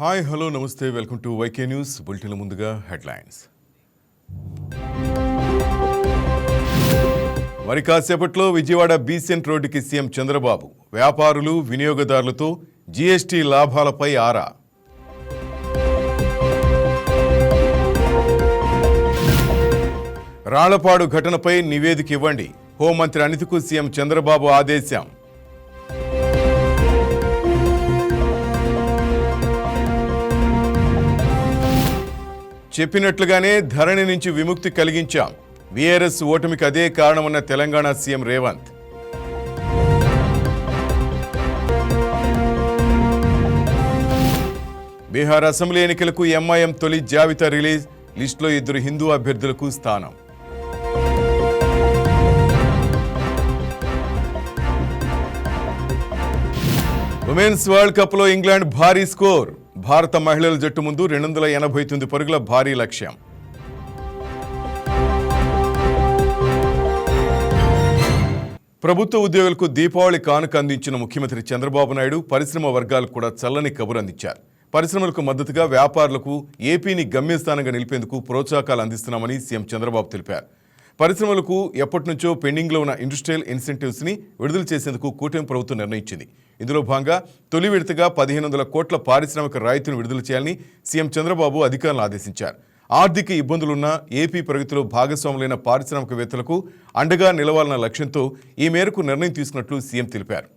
Hi hello namaste. Welcome to YK news bulletin ముందుగా headlines. మరి కాసేపట్లో విజయవాడ బీసెంట్ రోడ్డుకి సీఎం చంద్రబాబు వ్యాపారులు వినియోగదారులతో జీఎస్టీ లాభాలపై ఆరా. రాళ్ళపాడు ఘటనపై నివేదిక ఇవ్వండి. హోంమంత్రి అనితకు సీఎం చంద్రబాబు ఆదేశం. చెప్పినట్లుగానే ధరణి నుంచి విముక్తి కలిగించాం. వీఆర్ఎస్ ఓటమికి అదే కారణమన్న తెలంగాణ సీఎం రేవంత్. బీహార్ అసెంబ్లీ ఎన్నికలకు ఎంఐఎం తొలి జాబితా రిలీజ్ లిస్టులో ఇద్దరు హిందూ అభ్యర్థులకు స్థానం. ఉమెన్స్ వరల్డ్ కప్లో ఇంగ్లాండ్ భారీ స్కోర్. భారత మహిళల జట్టు ముందు రెండు వందల ఎనభై తొమ్మిది పరుగుల భారీ లక్ష్యం. ప్రభుత్వ ఉద్యోగులకు దీపావళి కానుక అందించిన ముఖ్యమంత్రి చంద్రబాబు నాయుడు పరిశ్రమ వర్గాలకు కూడా చల్లని కబురు అందించారు. పరిశ్రమలకు మద్దతుగా వ్యాపారులకు ఏపీని గమ్యస్థానంగా నిలిపేందుకు ప్రోత్సాహకాలు అందిస్తున్నామని సీఎం చంద్రబాబు తెలిపారు. పరిశ్రమలకు ఎప్పటి నుంచో పెండింగ్లో ఉన్న ఇండస్ట్రియల్ ఇన్సెంటివ్స్ని విడుదల చేసేందుకు కూటమి ప్రభుత్వం నిర్ణయించింది. ఇందులో భాగంగా తొలి విడతగా పదిహేను వందల కోట్ల పారిశ్రామిక రాయితీని విడుదల చేయాలని సీఎం చంద్రబాబు అధికారులను ఆదేశించారు. ఆర్థిక ఇబ్బందులున్న ఏపీ ప్రగతిలో భాగస్వాములైన పారిశ్రామికవేత్తలకు అండగా నిలవాలన్న లక్ష్యంతో ఈ మేరకు నిర్ణయం తీసుకున్నట్లు సీఎం తెలిపారు.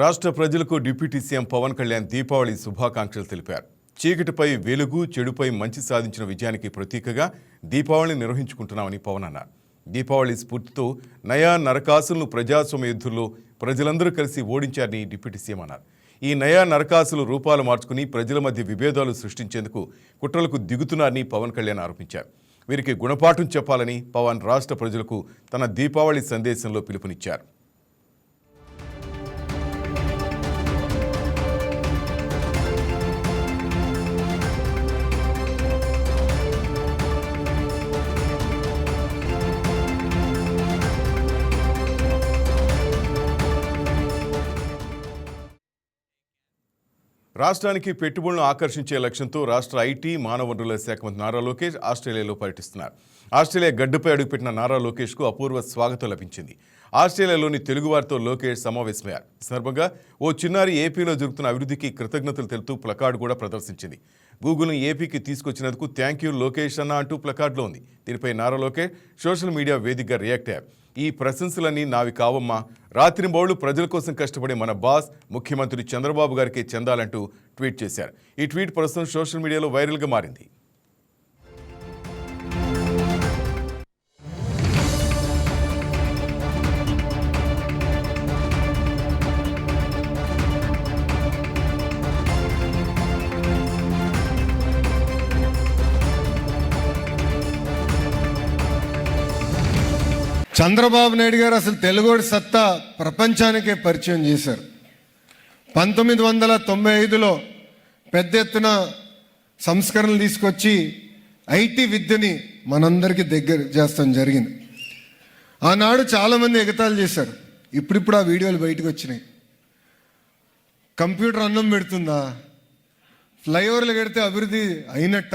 రాష్ట్ర ప్రజలకు డిప్యూటీ సీఎం పవన్ కళ్యాణ్ దీపావళి శుభాకాంక్షలు తెలిపారు. చీకటిపై వెలుగు చెడుపై మంచి సాధించిన విజయానికి ప్రతీకగా దీపావళిని నిర్వహించుకుంటున్నామని పవన్ అన్నారు. దీపావళి స్ఫూర్తితో నయా నరకాసులను ప్రజాస్వామ్య యుద్ధుల్లో ప్రజలందరూ కలిసి ఓడించారని డిప్యూటీ సీఎం అన్నారు. ఈ నయా నరకాసులు రూపాలు మార్చుకుని ప్రజల మధ్య విభేదాలు సృష్టించేందుకు కుట్రలకు దిగుతున్నారని పవన్ కళ్యాణ్ ఆరోపించారు. వీరికి గుణపాఠం చెప్పాలని పవన్ రాష్ట్ర ప్రజలకు తన దీపావళి సందేశంలో పిలుపునిచ్చారు. రాష్ట్రానికి పెట్టుబడులను ఆకర్షించే లక్ష్యంతో రాష్ట్ర ఐటీ మానవ వనరుల శాఖ మంత్రి నారా లోకేష్ ఆస్ట్రేలియాలో పర్యటిస్తున్నారు. ఆస్ట్రేలియా గడ్డుపై అడుగుపెట్టిన నారా లోకేష్కు అపూర్వ స్వాగతం లభించింది. ఆస్ట్రేలియాలోని తెలుగువారితో లోకేష్ సమావేశమయ్యారు. ఈ సందర్భంగా ఓ చిన్నారి ఏపీలో జరుగుతున్న అభివృద్ధికి కృతజ్ఞతలు తెలుపుతూ ప్లకార్డు కూడా ప్రదర్శించింది. గూగుల్ను ఏపీకి తీసుకొచ్చినందుకు థ్యాంక్ యూ లోకేష్ అన్న అంటూ ప్లకార్డులో ఉంది. దీనిపై నారా లోకేష్ సోషల్ మీడియా వేదికగా రియాక్ట్ అయ్యారు. ఈ ప్రశంసలన్నీ నావి కావమ్మా. రాత్రింబౌళ్ళు ప్రజల కోసం కష్టపడే మన బాస్ ముఖ్యమంత్రి చంద్రబాబు గారికి చెందాలంటూ ట్వీట్ చేశారు. ఈ ట్వీట్ ప్రస్తుతం సోషల్ మీడియాలో వైరల్గా మారింది. చంద్రబాబు నాయుడు గారు అసలు తెలుగుడి సత్తా ప్రపంచానికే పరిచయం చేశారు. పంతొమ్మిది వందల తొంభై ఐదులో పెద్ద ఎత్తున సంస్కరణలు తీసుకొచ్చి ఐటీ విద్యని మనందరికీ దగ్గర చేస్తాం జరిగింది. ఆనాడు చాలామంది ఎగతాళి చేశారు. ఇప్పుడిప్పుడు ఆ వీడియోలు బయటకు వచ్చినాయి. కంప్యూటర్ అన్నం పెడుతుందా? ఫ్లైఓవర్లు కడితే అభివృద్ధి అయినట్ట?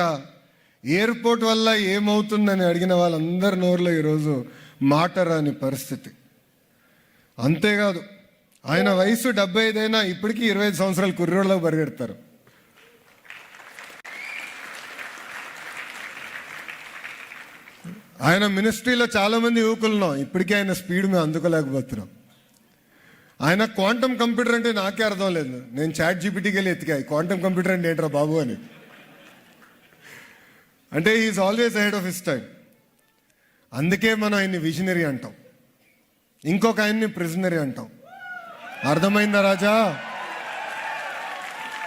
ఎయిర్పోర్ట్ వల్ల ఏమవుతుందని అడిగిన వాళ్ళందరి నోరులో ఈరోజు మాట రాని పరిస్థితి. అంతేకాదు ఆయన వయసు డెబ్బై ఐదైనా ఇప్పటికీ ఇరవై ఐదు సంవత్సరాలు కుర్రోళ్ళలో పరిగెడతారు. ఆయన మినిస్ట్రీలో చాలామంది యువకులున్నాం ఇప్పటికీ ఆయన స్పీడ్ మేము అందుకోలేకపోతున్నాం. ఆయన క్వాంటమ్ కంప్యూటర్ అంటే నాకే అర్థం లేదు. నేను చాట్ జీపీటీకి వెళ్ళి ఎతికా క్వాంటమ్ కంప్యూటర్ అంటే ఏంట్రా బాబు అని. అంటే is always ahead of his time అందుకే మనం ఆయన్ని విజనరీ అంటాం. ఇంకొక ఆయన్ని ప్రిజనరీ అంటాం. అర్థమైందా రాజా?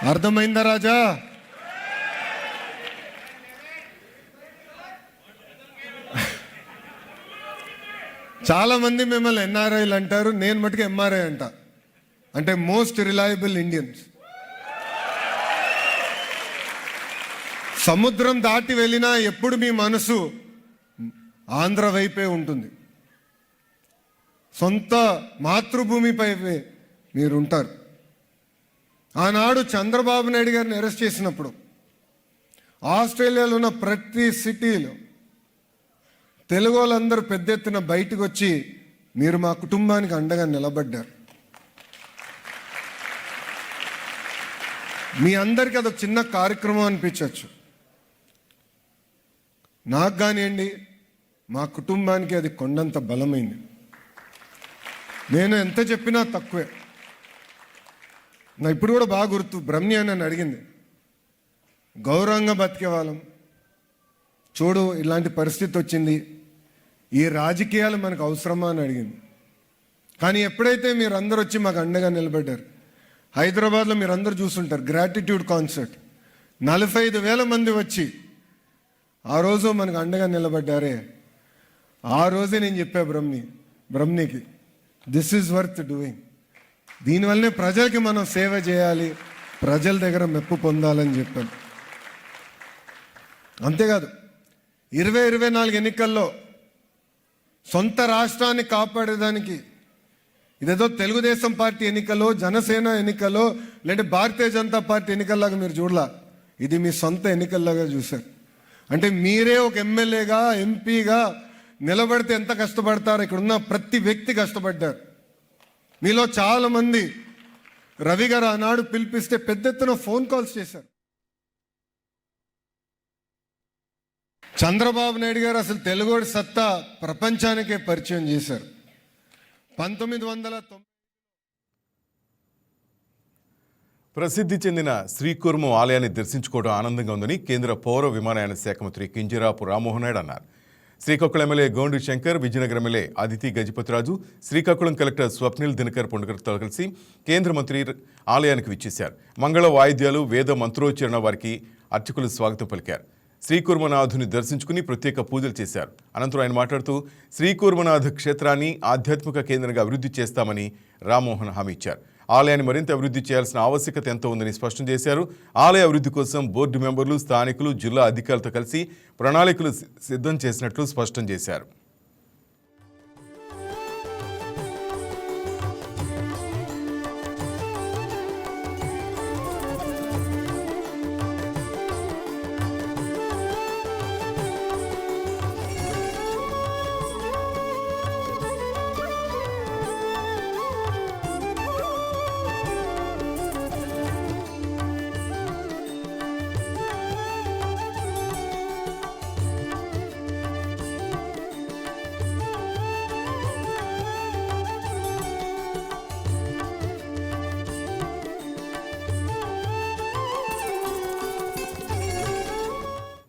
అర్థమైందా రాజా? చాలామంది మిమ్మల్ని ఎన్ఆర్ఐలు అంటారు నేను మటుకు ఎంఆర్ఐ అంట. అంటే మోస్ట్ రిలయబుల్ ఇండియన్స్ సముద్రం దాటి వెళ్ళినా ఎప్పుడు మీ మనసు ఆంధ్ర వైపే ఉంటుంది. సొంత మాతృభూమిపై మీరు ఉంటారు ఆనాడు చంద్రబాబు నాయుడు గారిని అరెస్ట్ చేసినప్పుడు. ఆస్ట్రేలియాలో ఉన్న ప్రతి సిటీలో తెలుగు వాళ్ళందరూ పెద్ద ఎత్తున బయటకు వచ్చి మీరు మా కుటుంబానికి అండగా నిలబడ్డారు. మీ అందరికీ అదొక చిన్న కార్యక్రమం అనిపించవచ్చు నాకు కానివ్వండి మా కుటుంబానికి అది కొండంత బలమైంది. నేను ఎంత చెప్పినా తక్కువే. నా ఇప్పుడు కూడా బాగా గుర్తు బ్రహ్మి అని నన్ను అడిగింది. గౌరవంగా బతికే వాళ్ళం. చూడు ఇలాంటి పరిస్థితి వచ్చింది. ఈ రాజకీయాలు మనకు అవసరమా అని అడిగింది. కానీ ఎప్పుడైతే మీరందరూ వచ్చి మాకు అండగా నిలబడ్డారు హైదరాబాద్లో మీరందరూ చూసుంటారు చూస్తుంటారు గ్రాటిట్యూడ్ కాన్సర్ట్ నలభై ఐదు వేల మంది వచ్చి ఆ రోజు మనకు అండగా నిలబడ్డారే. ఆ రోజే నేను చెప్పా బ్రహ్మి బ్రహ్మికి దిస్ ఈజ్ వర్త్ డూయింగ్ దీనివల్లనే ప్రజలకి మనం సేవ చేయాలి ప్రజల దగ్గర మెప్పు పొందాలని చెప్పాను అంతేకాదు ఇరవై ఇరవై నాలుగు ఎన్నికల్లో సొంత రాష్ట్రాన్ని కాపాడేదానికి ఇదేదో తెలుగుదేశం పార్టీ ఎన్నికలో జనసేన ఎన్నికలో లేదంటే భారతీయ జనతా పార్టీ ఎన్నికల్లాగా మీరు చూడలా. ఇది మీ సొంత ఎన్నికల్లాగా చూశారు. అంటే మీరే ఒక ఎమ్మెల్యేగా ఎంపీగా నిలబడితే ఎంత కష్టపడతారో? ఇక్కడ ఉన్న ప్రతి వ్యక్తి కష్టపడ్డారు. మీలో చాలామంది రవి గారు ఆనాడు పిలిపిస్తే పెద్ద ఎత్తున ఫోన్ కాల్స్ చేశారు. చంద్రబాబు నాయుడు గారు అసలు తెలుగోడి సత్తా ప్రపంచానికే పరిచయం చేశారు. పంతొమ్మిది వందల తొంభై ప్రసిద్ధి చెందిన శ్రీకుర్మం ఆలయాన్ని దర్శించుకోవడం ఆనందంగా ఉందని కేంద్ర పౌర విమానయాన శాఖ మంత్రి కింజరాపు రామ్మోహన్ నాయుడు అన్నారు. Srikakulam MLA Gondu Shankar Vizianagaram MLA Aditi Gajapathiraju Srikakulam collector Swapnil Dinakar పండుగతో కలిసి కేంద్ర మంత్రి ఆలయానికి విచ్చేశారు. మంగళ వాయిద్యాలు వేద మంత్రోచ్చరణ వారికి అర్చకులు స్వాగతం పలికారు. శ్రీకూర్మనాథుని దర్శించుకుని ప్రత్యేక పూజలు చేశారు. అనంతరం ఆయన మాట్లాడుతూ శ్రీకూర్మనాథ్ క్షేత్రాన్ని ఆధ్యాత్మిక కేంద్రంగా అభివృద్ధి చేస్తామని రామ్మోహన్ హామీ ఇచ్చారు. ఆలయాన్ని మరింత అభివృద్ధి చేయాల్సిన ఆవశ్యకత ఎంతో ఉందని స్పష్టం చేశారు. ఆలయ అభివృద్ధి కోసం బోర్డు మెంబర్లు స్థానికులు జిల్లా అధికారులతో కలిసి ప్రణాళికలు సిద్ధం చేసినట్లు స్పష్టం చేశారు.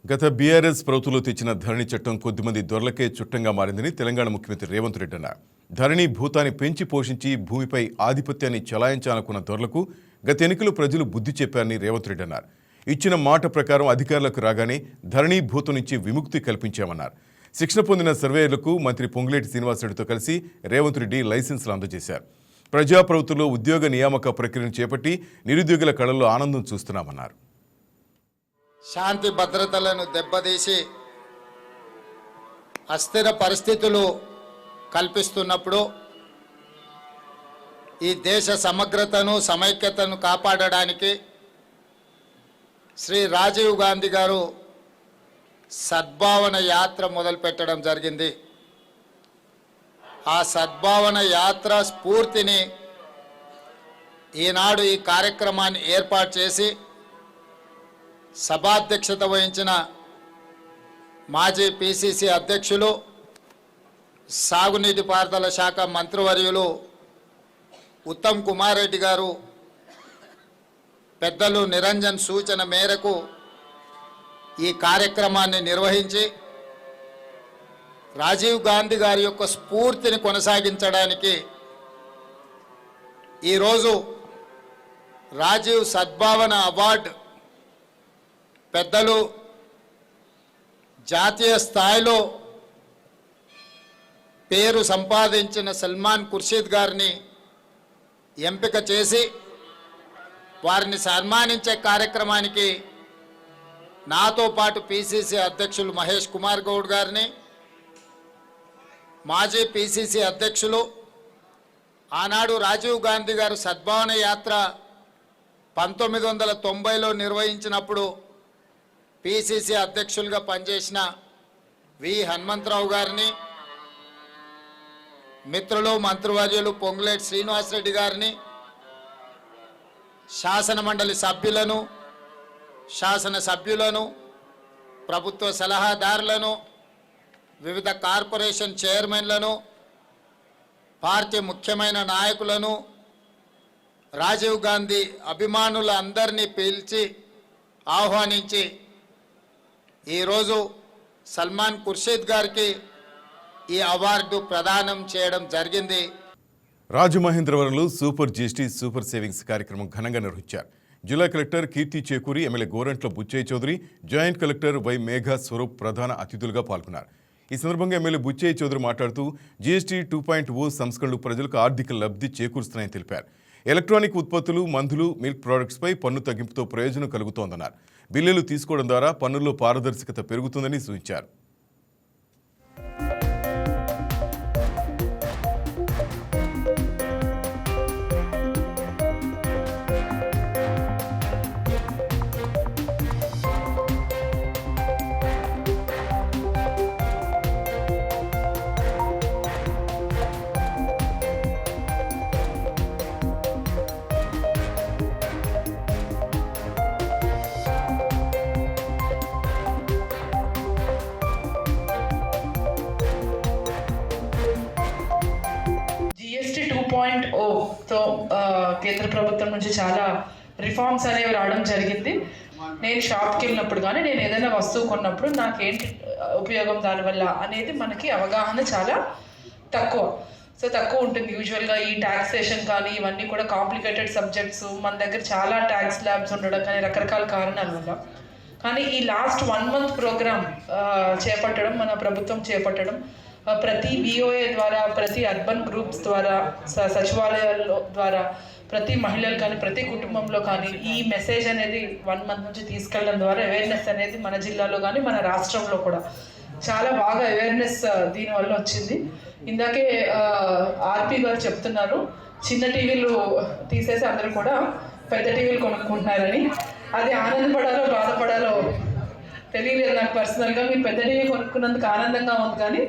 గత బీఆర్ఎస్ ప్రభుత్వంలో తెచ్చిన ధరణి చట్టం కొద్దిమంది దొరలకే చుట్టంగా మారిందని తెలంగాణ ముఖ్యమంత్రి రేవంత్ రెడ్డి అన్నారు. ధరణి భూతాన్ని పెంచి పోషించి భూమిపై ఆధిపత్యాన్ని చలాయించాలనుకున్న దొరలకు గత ఎన్నికలు ప్రజలు బుద్ధి చెప్పారని రేవంత్ రెడ్డి అన్నారు. ఇచ్చిన మాట ప్రకారం అధికారులకు రాగానే ధరణి భూతం నుంచి విముక్తి కల్పించామన్నారు. శిక్షణ పొందిన సర్వేయర్లకు మంత్రి పొంగులేటి శ్రీనివాసరెడ్డితో కలిసి రేవంత్ రెడ్డి లైసెన్సులు అందజేశారు. ప్రజాప్రభుత్వంలో ఉద్యోగ నియామక ప్రక్రియను చేపట్టి నిరుద్యోగుల కళల్లో ఆనందం చూస్తున్నామన్నారు. శాంతి భద్రతలను దెబ్బతీసి అస్థిర పరిస్థితులు కల్పిస్తున్నప్పుడు ఈ దేశ సమగ్రతను సమైక్యతను కాపాడడానికి శ్రీ రాజీవ్ గాంధీ గారు సద్భావన యాత్ర మొదలుపెట్టడం జరిగింది. ఆ సద్భావన యాత్ర స్ఫూర్తిని ఈనాడు ఈ కార్యక్రమాన్ని ఏర్పాటు చేసి సభాధ్యక్షత వహించిన మాజీ పిసిసి అధ్యక్షులు సాగునీటి పారుదల శాఖ మంత్రివర్యులు ఉత్తమ్ కుమార్ రెడ్డి గారు పెద్దలు నిరంజన్ సూచన మేరకు ఈ కార్యక్రమాన్ని నిర్వహించి రాజీవ్ గాంధీ గారి యొక్క స్ఫూర్తిని కొనసాగించడానికి ఈరోజు రాజీవ్ సద్భావన అవార్డు పెద్దలు జాతీయ స్థాయిలో పేరు సంపాదించిన సల్మాన్ ఖుర్షీద్ గారిని ఎంపిక చేసి వారిని సన్మానించే కార్యక్రమానికి నాతో పాటు పిసిసి అధ్యక్షులు మహేష్ కుమార్ గౌడ్ గారిని మాజీ పిసిసి అధ్యక్షులు ఆనాడు రాజీవ్ గాంధీ గారు సద్భావన యాత్ర పంతొమ్మిది వందల తొంభైలో నిర్వహించినప్పుడు పిసిసి అధ్యక్షులుగా పనిచేసిన వి హనుమంతరావు గారిని మిత్రులు మంత్రివర్యులు పొంగులేటి శ్రీనివాసరెడ్డి గారిని శాసన మండలి సభ్యులను శాసన సభ్యులను ప్రభుత్వ సలహాదారులను వివిధ కార్పొరేషన్ చైర్మన్లను పార్టీ ముఖ్యమైన నాయకులను రాజీవ్ గాంధీ అభిమానులందరినీ పిలిచి ఆహ్వానించి ఈరోజు సల్మాన్ ఖుర్షీద్ గారికి ఈ అవార్డు ప్రదానం చేయడం జరిగింది. రాజమహేంద్రవరంలో సూపర్ జీఎస్టీ సూపర్ సేవింగ్స్ కార్యక్రమం ఘనంగా నిర్వహించారు. జిల్లా collector Keerthi Chekuri MLA Gorantla Butchaiah Chowdary joint collector Y Megha Swaroop ప్రధాన అతిథులుగా పాల్గొన్నారు. ఈ సందర్భంగా ఎమ్మెల్యే బుచ్చయ్య చౌదరి మాట్లాడుతూ జీఎస్టీ టూ పాయింట్ ఓ సంస్కరణలు ప్రజలకు ఆర్థిక లబ్ధి చేకూరుస్తున్నాయని తెలిపారు. ఎలక్ట్రానిక్ ఉత్పత్తులు మందులు మిల్క్ ప్రోడక్ట్స్పై పన్ను తగ్గింపుతో ప్రయోజనం కలుగుతోందన్నారు. బిల్లులు తీసుకోవడం ద్వారా పన్నుల్లో పారదర్శకత పెరుగుతుందని సూచించారు. నుంచి చాలా రిఫార్మ్స్ అనేవి రావడం జరిగింది. నేను షాప్కి వెళ్ళినప్పుడు కానీ నేను ఏదైనా వస్తువు కొన్నప్పుడు నాకేంటి ఉపయోగం దానివల్ల అనేది మనకి అవగాహన చాలా తక్కువ. సో తక్కువ ఉంటుంది. యూజువల్గా ఈ ట్యాక్సేషన్ కానీ ఇవన్నీ కూడా కాంప్లికేటెడ్ సబ్జెక్ట్స్ మన దగ్గర చాలా ట్యాక్స్ ల్యాబ్స్ ఉండడం కానీ రకరకాల కారణాల వల్ల. కానీ ఈ లాస్ట్ వన్ మంత్ ప్రోగ్రామ్ చేపట్టడం మన ప్రభుత్వం చేపట్టడం ప్రతి బీఓఏ ద్వారా ప్రతి అర్బన్ గ్రూప్స్ ద్వారా స- సచివాలయాల ద్వారా ప్రతి మహిళలు కానీ ప్రతి కుటుంబంలో కానీ ఈ మెసేజ్ అనేది వన్ మంత్ నుంచి తీసుకెళ్ళడం ద్వారా అవేర్నెస్ అనేది మన జిల్లాలో కానీ మన రాష్ట్రంలో కూడా చాలా బాగా అవేర్నెస్ దీనివల్ల వచ్చింది. ఇందాకే ఆర్పి గారు చెప్తున్నారు చిన్న టీవీలు తీసేసి అందరూ కూడా పెద్ద టీవీలు కొనుక్కుంటున్నారని. అది ఆనందపడాలో బాధపడాలో తెలియలేదు నాకు పర్సనల్గా మీరు పెద్ద టీవీ కొనుక్కున్నందుకు ఆనందంగా ఉంది కానీ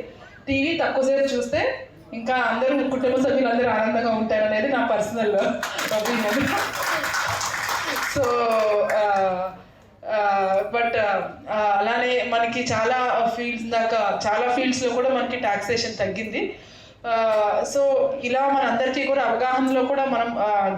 టీవీ తక్కువసేపు చూస్తే ఇంకా అందరూ కుటుంబ సభ్యులు అందరూ ఆనందంగా ఉంటారనేది నా పర్సనల్ ఒపీనియన్. సో బట్ అలానే మనకి చాలా ఫీల్డ్స్ దాకా చాలా ఫీల్డ్స్లో కూడా మనకి టాక్సేషన్ తగ్గింది. సో ఇలా మనందరికీ కూడా అవగాహనలో కూడా మనం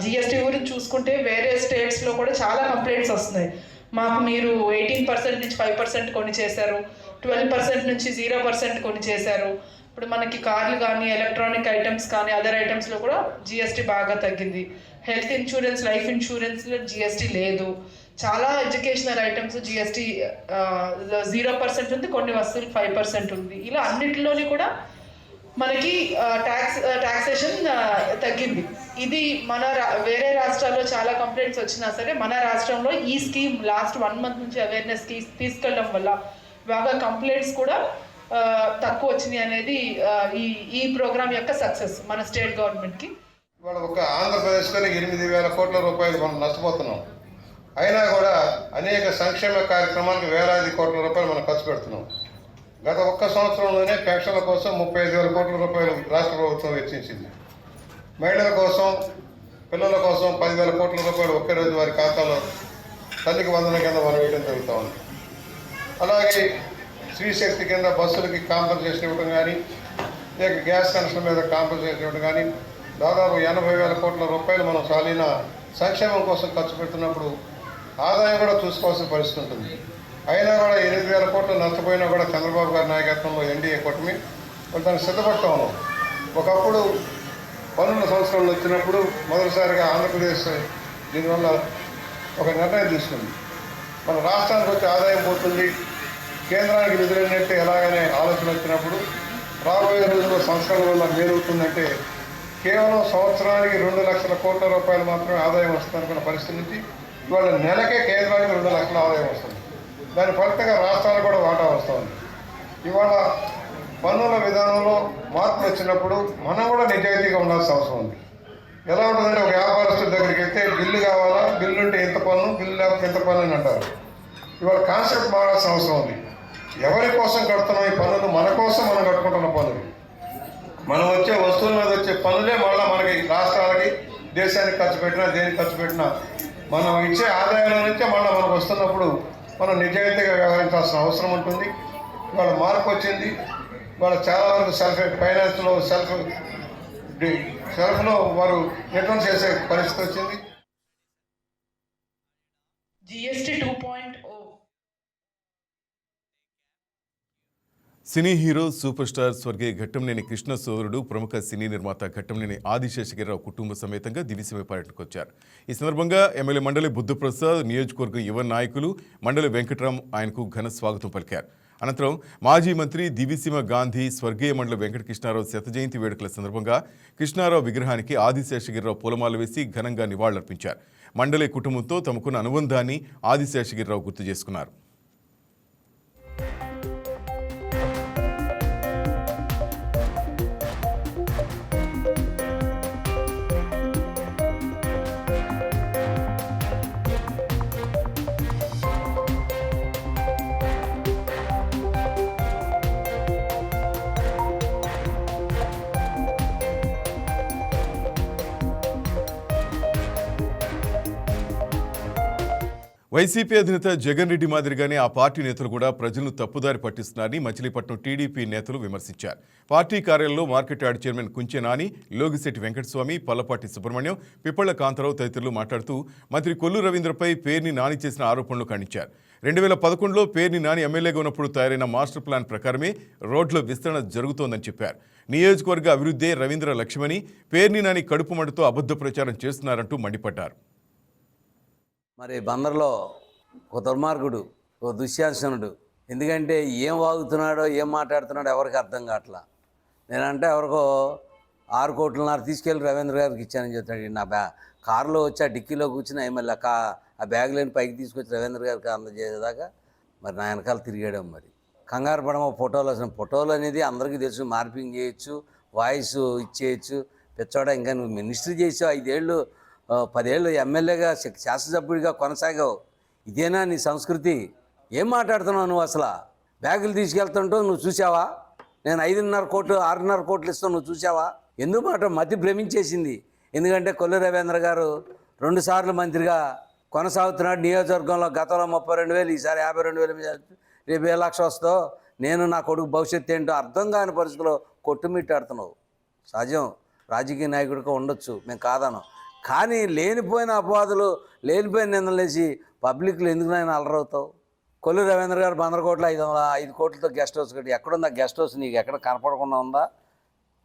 జిఎస్టీ గురించి చూసుకుంటే వేరే స్టేట్స్లో కూడా చాలా కంప్లైంట్స్ వస్తున్నాయి. మాకు మీరు ఎయిటీన్ పర్సెంట్ నుంచి ఫైవ్ పర్సెంట్ కొన్ని చేశారు ట్వెల్వ్ పర్సెంట్ నుంచి జీరో పర్సెంట్ కొన్ని చేశారు. ఇప్పుడు మనకి కార్లు కానీ ఎలక్ట్రానిక్ ఐటమ్స్ కానీ అదర్ ఐటమ్స్లో కూడా జిఎస్టీ బాగా తగ్గింది. హెల్త్ ఇన్సూరెన్స్ లైఫ్ ఇన్సూరెన్స్లో జిఎస్టీ లేదు. చాలా educational items GST zero percent ఉంది కొన్ని వస్తువులు ఫైవ్ పర్సెంట్ ఉంది. ఇలా అన్నిటిలోని కూడా మనకి ట్యాక్స్ ట్యాక్సేషన్ తగ్గింది. ఇది మన రా- వేరే రాష్ట్రాల్లో చాలా కంప్లైంట్స్ వచ్చినా సరే మన రాష్ట్రంలో ఈ స్కీమ్ లాస్ట్ వన్ మంత్ నుంచి అవేర్నెస్ తీసుకెళ్ళడం వల్ల బాగా కంప్లైంట్స్ కూడా తక్కువ వచ్చినాయి అనేది ఈ ఈ ప్రోగ్రామ్ యొక్క సక్సెస్ మన స్టేట్ గవర్నమెంట్కి. ఇవాళ ఒక ఆంధ్రప్రదేశ్లోనే ఎనిమిది వేల కోట్ల రూపాయలు మనం నష్టపోతున్నాం. అయినా కూడా అనేక సంక్షేమ కార్యక్రమాలకు వేలాది కోట్ల రూపాయలు మనం ఖర్చు పెడుతున్నాం. గత ఒక్క సంవత్సరంలోనే పెన్షన్ల కోసం ముప్పై ఐదు వేల కోట్ల రూపాయలు రాష్ట్ర ప్రభుత్వం వెచ్చించింది. మహిళల కోసం పిల్లల కోసం పదివేల కోట్ల రూపాయలు ఒకే రోజు వారి ఖాతాలో తల్లికి వందల కింద మనం వేయడం జరుగుతూ ఉంది. అలాగే శ్రీశక్తి కింద బస్సులకి కాంపన్సేషన్ ఇవ్వడం కానీ లేక గ్యాస్ కనెక్షన్ మీద కాంపన్సేషన్ ఇవ్వడం కానీ దాదాపు ఎనభై వేల కోట్ల రూపాయలు మనం సాలిన సంక్షేమం కోసం ఖర్చు పెడుతున్నప్పుడు ఆదాయం కూడా చూసుకోవాల్సిన పరిస్థితి ఉంటుంది. అయినా కూడా ఎనిమిది వేల కోట్లు నష్టపోయినా కూడా చంద్రబాబు గారి నాయకత్వంలో ఎన్డీఏ కూటమి వాళ్ళు దానికి సిద్ధపడతా ఉన్నాం. ఒకప్పుడు పన్నుల సంవత్సరంలో వచ్చినప్పుడు మొదటిసారిగా ఆంధ్రప్రదేశ్ దీనివల్ల ఒక నిర్ణయం తీసుకుంది. మన రాష్ట్రానికి వచ్చే ఆదాయం పోతుంది. కేంద్రానికి నిధులైనట్టే ఎలాగనే ఆలోచన వచ్చినప్పుడు రాబోయే రోజుల్లో సంస్కరణ వల్ల మేలవుతుందంటే కేవలం సంవత్సరానికి రెండు లక్షల కోట్ల రూపాయలు మాత్రమే ఆదాయం వస్తుందనుకున్న పరిస్థితి నుంచి ఇవాళ నెలకే కేంద్రానికి రెండు లక్షల ఆదాయం వస్తుంది. దాని ఫలితంగా రాష్ట్రాలకు కూడా వాటా వస్తుంది. ఇవాళ పన్నుల విధానంలో మార్పులు వచ్చినప్పుడు మనం కూడా నిజాయితీగా ఉండాల్సిన అవసరం ఉంది. ఎలా ఉంటుందంటే ఒక వ్యాపారస్తుడి దగ్గరికి వెళ్తే బిల్లు కావాలా? బిల్లు ఉంటే ఎంత పన్ను? బిల్లు లేకపోతే ఎంత పన్ను అని అంటారు. ఇవాళ కాన్సెప్ట్ మారాల్సిన అవసరం ఉంది. ఎవరి కోసం కడుతున్నాం ఈ పనులు? మన కోసం మనం కట్టుకుంటున్న పనులు. మనం వచ్చే వస్తువుల మీద వచ్చే పనులే మళ్ళీ మనకి రాష్ట్రాలకి దేశానికి ఖర్చు పెట్టినా దేనికి ఖర్చు పెట్టినా మనం ఇచ్చే ఆదాయంలో నుంచే మళ్ళీ మనకు వస్తున్నప్పుడు మనం నిజాయితీగా వ్యవహరించాల్సిన అవసరం ఉంటుంది. వాళ్ళ మార్పు వచ్చింది. వాళ్ళ చాలా వరకు సెల్ఫ్ ఫైనాన్స్లో సెల్ఫ్ సెల్ఫ్లో వారు రిటర్న్ చేసే పరిస్థితి వచ్చింది. GST two point O cine hero super star స్వర్గీయ ఘట్టంనేని కృష్ణ సోదరుడు ప్రముఖ సినీ నిర్మాత ఘట్టంనేని ఆదిశేషగిరిరావు కుటుంబ సమేతంగా దివిసీమ పర్యటనకు వచ్చారు. ఈ సందర్భంగా ఎమ్మెల్యే మండలి బుద్ధప్రసాద్ నియోజకవర్గ యువ నాయకులు మండలి వెంకట్రామ్ ఆయనకు ఘన స్వాగతం పలికారు. అనంతరం మాజీ మంత్రి దివిసీమ గాంధీ స్వర్గీయ మండలి వెంకటకృష్ణారావు శత జయంతి వేడుకల సందర్భంగా కృష్ణారావు విగ్రహానికి ఆదిశేషగిరిరావు పూలమాల వేసి ఘనంగా నివాళులర్పించారు. మండలి కుటుంబంతో తమకున్న అనుబంధాన్ని ఆదిశేషగిరిరావు గుర్తు చేసుకున్నారు. వైసీపీ అధినేత జగన్ రెడ్డి మాదిరిగానే ఆ పార్టీ నేతలు కూడా ప్రజలను తప్పుదారి పట్టిస్తున్నారని మచిలీపట్నం టీడీపీ నేతలు విమర్శించారు. పార్టీ కార్యాలయంలో market yard chairman Kunche Nani Logisetti Venkataswamy Pallapati Subrahmanyam Pippalla Kantharao తదితరులు మాట్లాడుతూ మంత్రి కొల్లు రవీంద్రపై పేర్ని నాని చేసిన ఆరోపణలు ఖండించారు. రెండు వేల పదకొండులో పేర్ని నాని ఎమ్మెల్యేగా ఉన్నప్పుడు తయారైన మాస్టర్ ప్లాన్ ప్రకారమే రోడ్ల విస్తరణ జరుగుతోందని చెప్పారు. నియోజకవర్గ అభివృద్ధే రవీంద్ర లక్ష్యమని పేర్ని నాని కడుపు మంటతో అబద్ధ ప్రచారం చేస్తున్నారంటూ మండిపడ్డారు. మరి బందర్లో ఒక దుర్మార్గుడు ఒక దుశ్శాసనుడు. ఎందుకంటే ఏం వాగుతున్నాడో ఏం మాట్లాడుతున్నాడో ఎవరికి అర్థం కావట్లా. నేనంటే ఎవరికో ఆరు కోట్లన్నర తీసుకెళ్ళి రవీంద్ర గారికి ఇచ్చానని చెప్తాడు నా బ్యా కారులో వచ్చి ఆ డిక్కీలో కూర్చుని మళ్ళీ కా ఆ బ్యాగులేని పైకి తీసుకొచ్చి రవీంద్ర గారికి అందజేసేదాకా మరి నా వెనకాల తిరిగాడం మరి. కంగారు పడమ ఫోటోలు వచ్చిన ఫోటోలు అనేది అందరికీ తెలుసు. మార్పింగ్ చేయొచ్చు వాయిస్ ఇచ్చేయచ్చు. పిచ్చోడ ఇంకా నువ్వు మినిస్టర్ చేసావు ఐదేళ్ళు పదేళ్ళు ఎమ్మెల్యేగా శాసనసభ్యుడిగా కొనసాగావు. ఇదేనా నీ సంస్కృతి? ఏం మాట్లాడుతున్నావు నువ్వు అసలు? బ్యాగులు తీసుకెళ్తుంటూ నువ్వు చూసావా నేను ఐదున్నర కోట్లు ఆరున్నర కోట్లు ఇస్తాను నువ్వు చూసావా ఎందుకు మాట మతి భ్రమించేసింది? ఎందుకంటే కొల్లు రవీంద్ర గారు రెండుసార్లు మంత్రిగా కొనసాగుతున్నాడు నియోజకవర్గంలో గతంలో ముప్పై రెండు వేలు ఈసారి యాభై రెండు వేలు రేపు ఏ లక్ష వస్తో నేను నా కొడుకు భవిష్యత్తు ఏంటో అర్థం కాని పరిస్థితిలో కొట్టుమిట్టాడుతున్నావు. సహజం. రాజకీయ నాయకుడిగా ఉండొచ్చు. మేము కాదాను. కానీ లేనిపోయిన అపవాదులు లేనిపోయిన నిందలేసి పబ్లిక్లో ఎందుకు నాయన అలరవుతావు కొల్లు రవీంద్ర గారు బందరకోట్ల ఐదు వందల ఐదు కోట్లతో గెస్ట్ హౌస్ కట్టి ఎక్కడుందా గెస్ట్ హౌస్? నీకు ఎక్కడ కనపడకుండా ఉందా?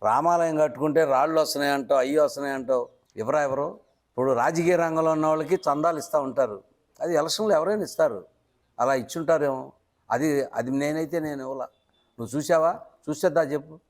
రామాలయం కట్టుకుంటే రాళ్ళు వస్తున్నాయి అంటావు అయ్యి వస్తున్నాయి అంటావు. ఎవరా ఎవరు? ఇప్పుడు రాజకీయ రంగంలో ఉన్న వాళ్ళకి చందాలు ఇస్తూ ఉంటారు. అది ఎలక్షన్లో ఎవరైనా ఇస్తారు. అలా ఇచ్చుంటారేమో. అది అది నేనైతే నేను ఇవ్వాల. నువ్వు చూసావా? చూసేద్దా చెప్పు.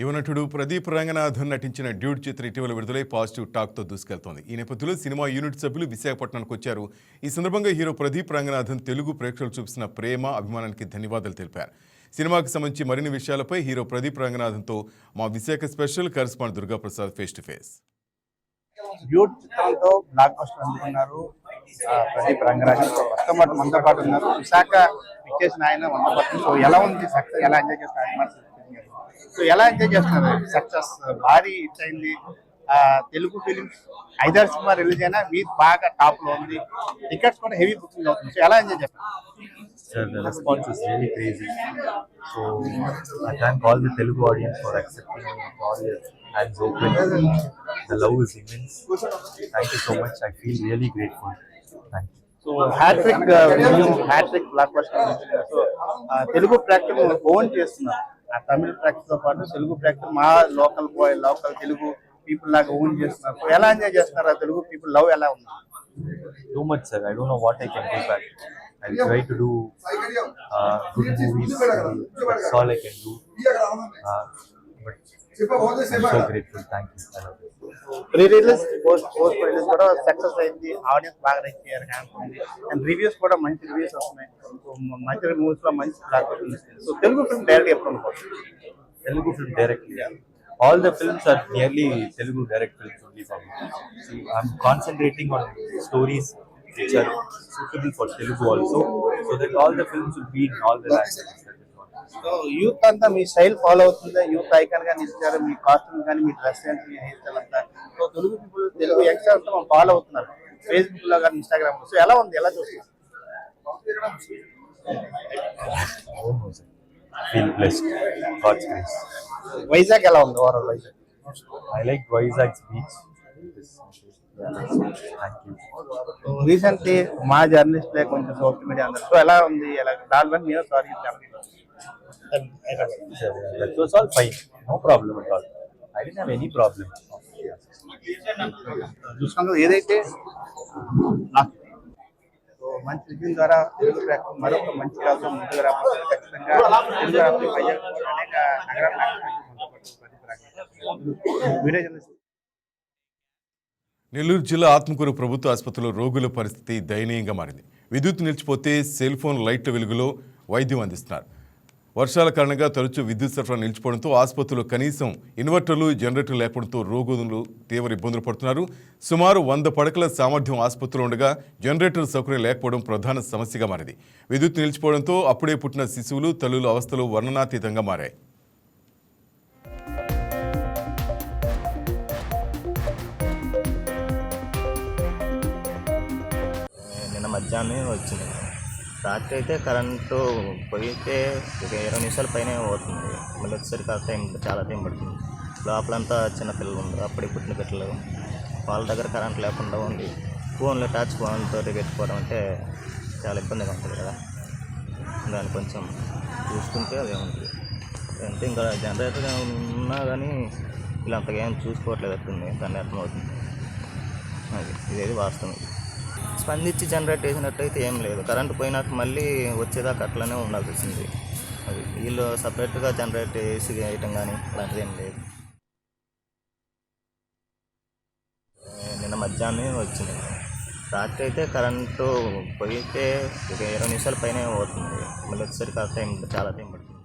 యువనటుడు ప్రదీప్ రంగనాథన్ నటించిన డ్యూడ్ చిత్ర ఇటీవల విడుదలై పాజిటివ్ టాక్తో దూసుకెళ్తోంది. ఈ నేపథ్యంలో సినిమా యూనిట్ సభ్యులు విశాఖపట్నానికి వచ్చారు. ఈ సందర్భంగా హీరో ప్రదీప్ రంగనాథన్ తెలుగు ప్రేక్షకులు చూపిస్తున్న ప్రేమ అభిమానానికి ధన్యవాదాలు తెలిపారు. సినిమాకి సంబంధించి మరిన్ని విషయాలపై హీరో ప్రదీప్ రంగనాథన్తో మా Visakha special correspond Durgaprasad face to face Dude చిత్రంతో బ్లాక్ బస్టర్ అందుకున్నారు. ప్రదీప్ రంగరాజన్ మనతో పాటు ఉన్నారు. విశాఖ ఆయన సో ఎలా ఉంది? సక్సెస్ ఎలా ఎంజాయ్ చేస్తున్నారు సో ఎలా ఎంజాయ్ చేస్తున్నారు సక్సెస్ భారీ హిట్ అయింది తెలుగు ఫిలిమ్స్ ఐదారు సినిమా రిలీజ్ అయినా మీ బాగా టాప్లో ఉంది టికెట్స్ కూడా హెవీ బుకింగ్ అవుతుంది సో ఎలా ఎంజాయ్ చేస్తారు really crazy. So I thank all the Telugu audience for accepting me, all your hands open. The love is immense. Thank you so much. I feel really grateful. Thank you. So hattrick hattrick blockbuster so Telugu practice own చేస్తున్నారు ఆ తమిళ ప్రాక్టీస్తో పాటు Telugu practice మా local boy local Telugu people లాగా own చేస్తున్నారు ఎలా enjoy చేస్తున్నారు ఆ తెలుగు పీపుల్ లవ్ ఎలా ఉంది Too much, sir. I don't know what I can do back. I'll try to do uh, good movies. That's all I can do. Uh, Uh, but I'm so grateful. Thank you. I love you. Pre release post post release కూడా success అయింది audience బాగా reach అయ్యారు and reviews కూడా మంచి reviews వస్తున్నాయి So, మంచి మూవీస్లో మంచి block so Telugu film direct ఎప్పుడు అనుకోవచ్చు Telugu film directly. Yeah. All the films are nearly Telugu direct films only for me. See, I'm concentrating on stories which are suitable for Telugu also, so that all the films will be in all the languages. So youth అంతా మీ style follow అవుతుందా? Youth ఐకాన్గా నిలిచారు మీ costume కానీ మీ dress sense మీ hair style అంతా? So Telugu people Telugu youngsters అంతా ఫాలో అవుతున్నారు. ఫేస్బుక్లో కానీ ఇన్స్టాగ్రామ్లో. సో ఎలా ఉంది? ఎలా చూస్తున్నారు? Grace. వైజాగ్ ఎలా ఉంది overall Vizag? Beach. This- Thank you. Recently మా జర్నలిస్ట్ కొంచెం సోషల్ మీడియా అందరు. సో ఎలా ఉంది? ఎలా దానివల్ల మీరు sorry Sir, that was all fine. No problem at all. I didn't have any problem. చూసుకున్నది ఏదైతే సో మంచి రివ్యూ ద్వారా తెలుగు ప్రేక్షకులు మరొక మంచి కాదు ముందుకు రాబోతుంది ఖచ్చితంగా తెలుగు రాష్ట్రం అనేక నగరాలు వీడియో జర్నలిస్ట్ నెల్లూరు జిల్లా ఆత్మకూరు ప్రభుత్వ ఆసుపత్రిలో రోగుల పరిస్థితి దయనీయంగా మారింది విద్యుత్ నిలిచిపోతే సెల్ ఫోన్ లైట్ల వెలుగులో వైద్యం అందిస్తున్నారు వర్షాల కారణంగా తరచూ విద్యుత్ సరఫరా నిలిచిపోవడంతో ఆసుపత్రిలో కనీసం ఇన్వర్టర్లు జనరేటర్లు లేకపోవడంతో రోగులు తీవ్ర ఇబ్బందులు పడుతున్నారు. సుమారు వంద పడకల సామర్థ్యం ఆసుపత్రిలో ఉండగా జనరేటర్ సౌకర్యం లేకపోవడం ప్రధాన సమస్యగా మారింది. విద్యుత్ నిలిచిపోవడంతో అప్పుడే పుట్టిన శిశువులు తల్లుల అవస్థలు వర్ణనాతీతంగా మారాయి. నిన్న మధ్యాహ్నం వచ్చింది. రాత్రి అయితే కరెంటు పోయితే ఒక ఇరవై నిమిషాల పైన అవుతుంది మళ్ళీ వచ్చేసరికి టైం చాలా టైం పడుతుంది. లోపలంతా చిన్న పిల్లలు ఉన్నారు అప్పుడే పుట్టిన పిల్లలు. వాళ్ళ దగ్గర కరెంట్ లేకుండా ఉంది ఫోన్లో టచ్ ఫోన్తో పెట్టుకోవడం అంటే చాలా ఇబ్బందిగా ఉంటుంది కదా. దాన్ని కొంచెం చూసుకుంటే అదే ఉంటుంది. అంటే ఇంకా జనరేటర్ ఉన్నా కానీ ఇలా అంతగా ఏం చూసుకోవట్లేదు అట్టుంది. దాన్ని అర్థమవుతుంది. అది ఇదేది వాస్తవం. స్పందించి జనరేట్ చేసినట్టయితే ఏం లేదు. కరెంట్ పోయినాక మళ్ళీ వచ్చేదాకా అట్లనే ఉండాల్సి వచ్చింది అది వీళ్ళు సపరేట్గా జనరేట్ చేసి వేయటం కానీ అలాంటిది ఏం లేదు. నిన్న మధ్యాహ్నం వచ్చింది. రాత్రి అయితే కరెంటు పోయితే ఒక ఇరవై నిమిషాల పైన అవుతుంది మళ్ళీ వచ్చేసరికి ఆ టైం చాలా టైం పడుతుంది.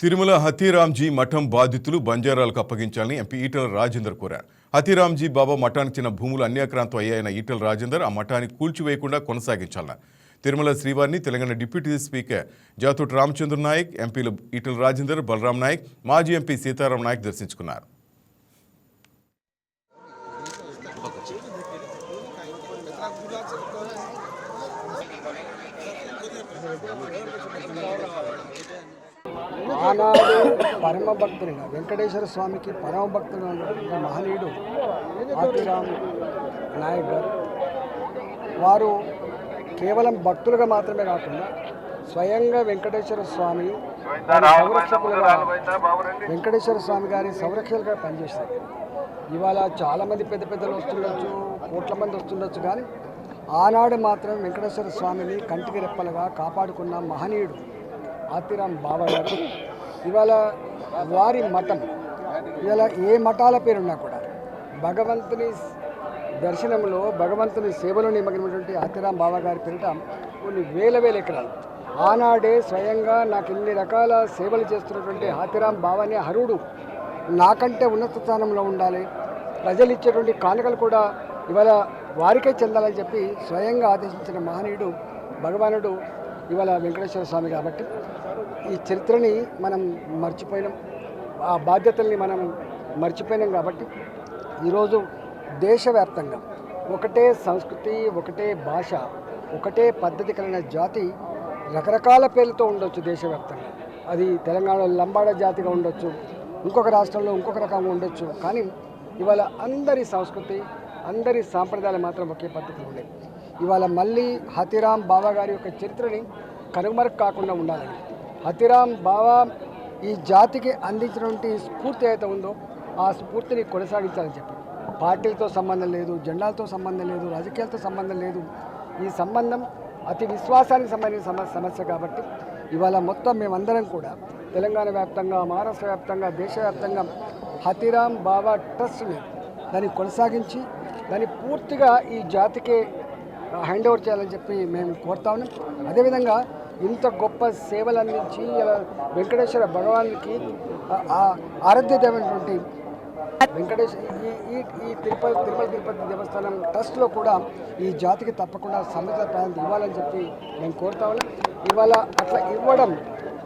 తిరుమల హతీరాంజీ మఠం బాధితులు బంజారాలకు అప్పగించాలని ఎంపీ ఈటల రాజేందర్ కోరారు. హతిరామ్జీ బాబా మఠానికి చెందిన భూములు అన్యాక్రాంతం అయ్యాయన్న ఈటల రాజేందర్ ఆ మఠాన్ని కూల్చివేయకుండా కొనసాగించాలన్నారు తిరుమల శ్రీవారిని తెలంగాణ డిప్యూటీ స్పీకర్ జాతోటి రామచంద్ర నాయక్ ఎంపీలు ఈటల రాజేందర్ బలరాం నాయక్ మాజీ ఎంపీ సీతారాం నాయక్ దర్శించుకున్నారు. ఆనాడు పరమ భక్తుడిగా వెంకటేశ్వర స్వామికి పరమ భక్తుడు ఉన్నటువంటి మహనీయుడు ఆతిరామ్ నాయక్ గారు. వారు కేవలం భక్తులుగా మాత్రమే కాకుండా స్వయంగా వెంకటేశ్వర స్వామి సంరక్షకులుగా వెంకటేశ్వర స్వామి గారి సంరక్షకులుగా పనిచేశారు. ఇవాళ చాలామంది పెద్ద పెద్దలు వస్తుండొచ్చు కోట్ల మంది వస్తుండొచ్చు కానీ ఆనాడు మాత్రం వెంకటేశ్వర స్వామిని కంటికి రెప్పలుగా కాపాడుకున్న మహనీయుడు ఆతిరామ్ బాబా గారు ఇవాళ వారి మఠం ఇవాళ ఏ మఠాల పేరున్నా కూడా భగవంతుని దర్శనంలో భగవంతుని సేవలో నిమగ్నమైనటువంటి ఆతిరామ్ బాబా గారి పేరిట కొన్ని వేల వేల ఎకరాలు. ఆనాడే స్వయంగా నాకు ఇన్ని రకాల సేవలు చేస్తున్నటువంటి హాతిరాం బాబానే హరుడు. నాకంటే ఉన్నత స్థానంలో ఉండాలి. ప్రజలు ఇచ్చేటువంటి కానుకలు కూడా ఇవాళ వారికే చెందాలని చెప్పి స్వయంగా ఆదేశించిన మహనీయుడు భగవానుడు ఇవాళ వెంకటేశ్వర స్వామి కాబట్టి ఈ చరిత్రని మనం మర్చిపోయినాం. ఆ బాధ్యతల్ని మనం మర్చిపోయినాం కాబట్టి ఈరోజు దేశవ్యాప్తంగా ఒకటే సంస్కృతి ఒకటే భాష ఒకటే పద్ధతి కలిగిన జాతి రకరకాల పేర్లతో ఉండొచ్చు దేశవ్యాప్తంగా. అది తెలంగాణలో లంబాడ జాతిగా ఉండొచ్చు ఇంకొక రాష్ట్రంలో ఇంకొక రకంగా ఉండొచ్చు. కానీ ఇవాళ అందరి సంస్కృతి అందరి సాంప్రదాయాలు మాత్రం ఒకే పద్ధతిలో ఉన్నాయి ఇవాళ మళ్ళీ హతిరామ్ బాబా గారి యొక్క చరిత్రని కనుమరుగు కాకుండా ఉండాలని హతిరామ్ బాబా ఈ జాతికి అందించినటువంటి స్ఫూర్తి అయితే ఉందో ఆ స్ఫూర్తిని కొనసాగించాలని చెప్పి. పార్టీలతో సంబంధం లేదు జెండాలతో సంబంధం లేదు రాజకీయాలతో సంబంధం లేదు. ఈ సంబంధం అతి విశ్వాసానికి సంబంధించిన సమస్య కాబట్టి ఇవాళ మొత్తం మేమందరం కూడా తెలంగాణ వ్యాప్తంగా మహారాష్ట్ర వ్యాప్తంగా దేశవ్యాప్తంగా హతిరామ్ బాబా ట్రస్ట్ని దాన్ని కొనసాగించి దాన్ని పూర్తిగా ఈ జాతికే హ్యాండ్ ఓవర్ చేయాలని చెప్పి మేము కోరుతా ఉన్నాం. అదేవిధంగా ఇంత గొప్ప సేవలు అందించి ఇలా వెంకటేశ్వర భగవానికి ఆ- వెంకటేశ్వర ఈ ఈ ఈ తిరుపతి తిరుమల తిరుపతి దేవస్థానం ట్రస్ట్లో కూడా ఈ జాతికి తప్పకుండా సమృద్ధ ప్రాంతం ఇవ్వాలని చెప్పి నేను కోరుతా ఉన్నాం. ఇవాళ అట్లా ఇవ్వడం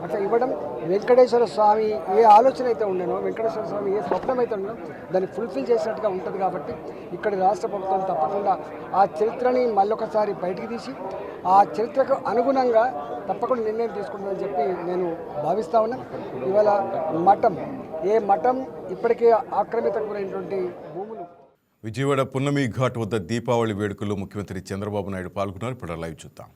అట్లా ఇవ్వడం వెంకటేశ్వర స్వామి ఏ ఆలోచన అయితే ఉండేనో వెంకటేశ్వర స్వామి ఏ స్వప్నం అయితే ఉండడం దాన్ని ఫుల్ఫిల్ చేసినట్టుగా ఉంటుంది కాబట్టి ఇక్కడ రాష్ట్ర ప్రభుత్వం తప్పకుండా ఆ చరిత్రని మళ్ళొకసారి బయటికి తీసి ఆ చరిత్రకు అనుగుణంగా తప్పకుండా నిర్ణయం తీసుకుంటుందని చెప్పి నేను భావిస్తా ఉన్నా. ఇవాళ మఠం ఏ మఠం ఇప్పటికే ఆక్రమిత గురైనటువంటి భూములు. విజయవాడ పున్నమి ఘాట్ వద్ద దీపావళి వేడుకల్లో ముఖ్యమంత్రి చంద్రబాబు నాయుడు పాల్గొన్నారు. ఇప్పుడు లైవ్ చూద్దాం.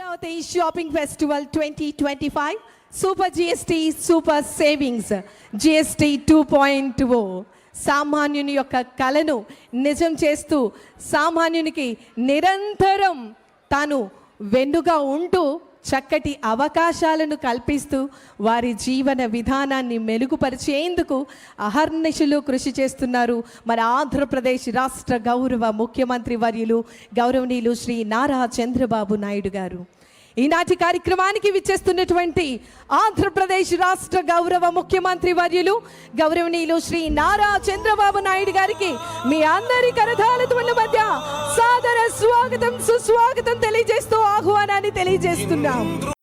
Amaravati shopping festival twenty twenty five. Super GST super savings. GST two point O సామాన్యుని యొక్క కళను నిజం చేస్తూ సామాన్యునికి నిరంతరం తాను వెన్నుగా ఉంటూ చక్కటి అవకాశాలను కల్పిస్తూ వారి జీవన విధానాన్ని మెరుగుపరిచేందుకు అహర్నిశులు కృషి చేస్తున్నారు. మన ఆంధ్రప్రదేశ్ రాష్ట్ర గౌరవ ముఖ్యమంత్రి వర్యులు గౌరవనీయులు శ్రీ నారా చంద్రబాబు నాయుడు గారు. ఈనాటి కార్యక్రమానికి విచ్చేస్తున్నటువంటి ఆంధ్రప్రదేశ్ రాష్ట్ర గౌరవ ముఖ్యమంత్రి వర్యులు గౌరవనీయులు శ్రీ నారా చంద్రబాబు నాయుడు గారికి మీ అందరి కరతాల మధ్య సాదర స్వాగతం సుస్వాగతం తెలియజేస్తూ ఆహ్వానాన్ని తెలియజేస్తున్నాం.